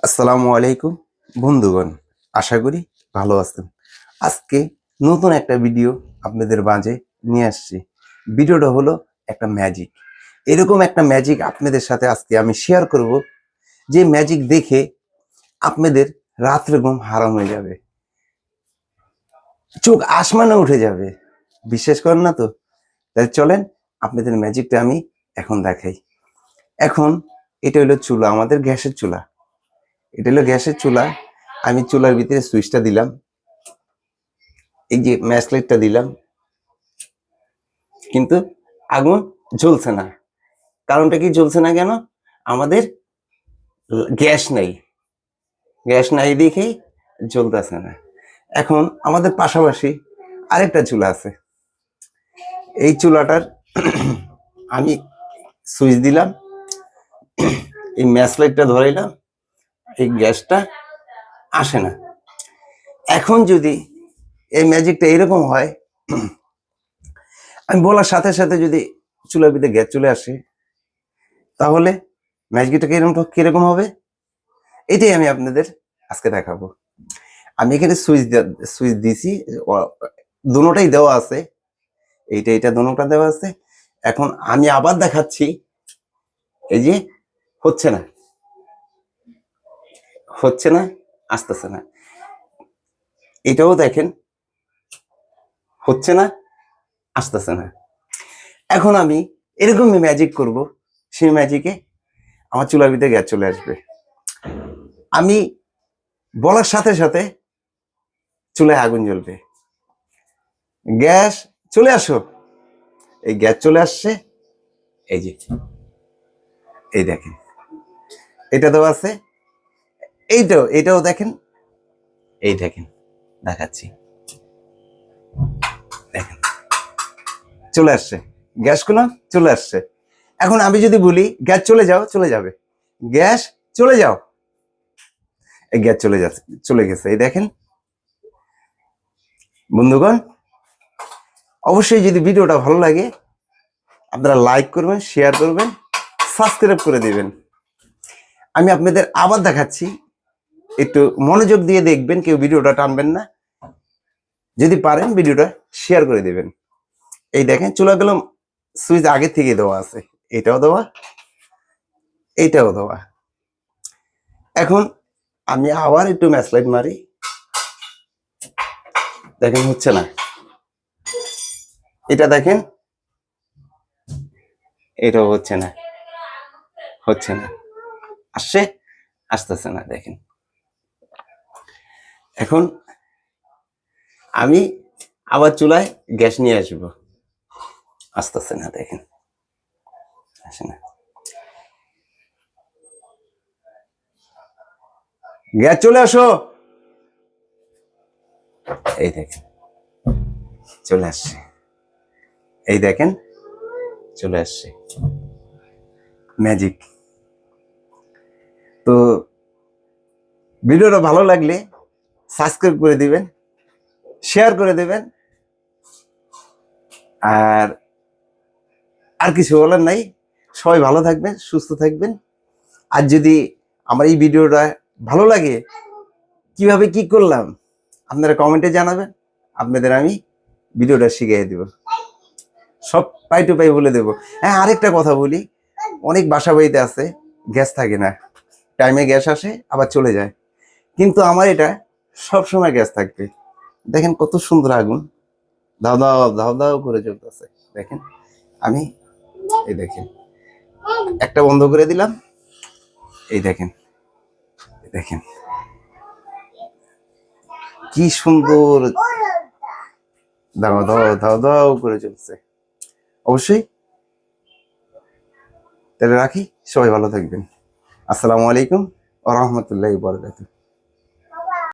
আসসালামু আলাইকুম, বন্ধুগণ, আশা করি ভালো আছেন। আজকে নতুন একটা ভিডিও আপনাদের মাঝে নিয়ে আসছি। ভিডিওটা হলো একটা ম্যাজিক। এরকম একটা ম্যাজিক আপনাদের সাথে আজকে আমি শেয়ার করব, যে ম্যাজিক দেখে আপনাদের রাত্রে ঘুম হারাম হয়ে যাবে। চোখ আসমানে উঠে যাবে। বিশ্বাস করেন না তো? তাই চলেন আপনাদের ম্যাজিকটা আমি এখন দেখাই। এখন এটা হলো চুলা, আমাদের গ্যাসের চুলা। এটা হলো গ্যাসের চুলা। আমি চুলার ভিতরে সুইচটা দিলাম। এই যে ম্যাচ লাইটটা দিলাম। কিন্তু আগুন জ্বলছে না। কারণটা কি জ্বলছে না কেন? আমাদের গ্যাস নাই। গ্যাস নাই দেখেই জ্বলতেছে না। এখন আমাদের পাশাপাশি আরেকটা চুলা আছে। এই চুলাটার আমি সুইচ দিলাম। এই ম্যাচ লাইটটা ধরাইলাম। এই গ্যাসটা আসে না। এখন যদি এই ম্যাজিকটা এরকম হয়, আমি বলার সাথে সাথে যদি চুলার ভিতরে গ্যাস চলে আসে, তাহলে ম্যাজিকটা কীরকম কীরকম হবে? এটাই আমি আপনাদের আজকে দেখাবো। আমি এখানে সুইচ সুইচ দিছি দুটোটাই দেওয়া আছে। এইটা এটা দুটোটা দেওয়া আছে। এখন আমি আবার দেখাচ্ছি, এই যে হচ্ছে না। হচ্ছে না, আসতেছে না। এটাও দেখেন, হচ্ছে না, আসতেছে না। এখন আমি এরকমই ম্যাজিক করব, সেই ম্যাজিকে আমার চুলার ভিতরে গ্যাস চলে আসবে। আমি বলার সাথে সাথে চুলায় আগুন জ্বলবে। গ্যাস চলে আসো। এই গ্যাস চলে আসছে, এই যে, এই দেখেন। এটা দেওয়া আছে এইটাও এটাও দেখেন। এই দেখেন, দেখাচ্ছি। দেখেন। চলে আসছে। গ্যাসগুলো চলে আসছে। এখন আমি যদি বলি, গ্যাস চলে যাও, চলে যাবে। গ্যাস চলে যাও। এই গ্যাস চলে যাচ্ছে, চলে গেছে। এই দেখেন। বন্ধুগণ, অবশ্যই যদি ভিডিওটা ভালো লাগে, আপনারা লাইক করবেন, শেয়ার করবেন, সাবস্ক্রাইব করে দিবেন। আমি আপনাদের আবার দেখাচ্ছি একটু মনোযোগ দিয়ে দেখবেন, কেউ ভিডিওটা টানবেন না। যদি পারেন ভিডিওটা শেয়ার করে দিবেন। এই দেখেন, চলে গেলাম, সুইচ আগে থেকে দেওয়া আছে। এটাও দেওয়া এইটাও দেওয়া। এখন আমি আবার একটু ম্যাসলাইট মারি। দেখেন, হচ্ছে না। এটা দেখেন, এটাও হচ্ছে না হচ্ছে না। আসছে, আসতেছে না, দেখেন। এখন আমি আবার চুলায় গ্যাস নিয়ে আসব। আসতেছে না, দেখেন। আসে না। গ্যাস চলে আসো। এই দেখেন, চলে আসছে। এই দেখেন, চলে আসছে। ম্যাজিক। তো ভিডিওটা ভালো লাগলে সাবস্ক্রাইব করে দিবেন শেয়ার করে দেবেন। আর আর কিছু বলার নাই। সবাই ভালো থাকবেন, সুস্থ থাকবেন। আর যদি আমার এই ভিডিওটা ভালো লাগে, কীভাবে কি করলাম, আপনারা কমেন্টে জানাবেন। আপনাদের আমি ভিডিওটা শিখিয়ে দেব। সব পাই টু পাই বলে দেবো। হ্যাঁ আরেকটা কথা বলি। অনেক বাসা বাড়িতে আছে, গ্যাস থাকে না। টাইমে গ্যাস আসে, আবার চলে যায়। কিন্তু আমার এটা সব সময় গ্যাস থাকবে। দেখেন কত সুন্দর আগুন। দাও দাও দাও দাও করে চলতেছে দেখেন, আমি এই দেখেন, একটা বন্ধ করে দিলাম। এই দেখেন দেখেন। কি সুন্দর। দাও দাও দাও দাও করে চলছে অবশ্যই। তাহলে রাখি। সবাই ভালো থাকবেন। আসসালামু আলাইকুম আ রহমতুল্লাহ বরকাতুহ।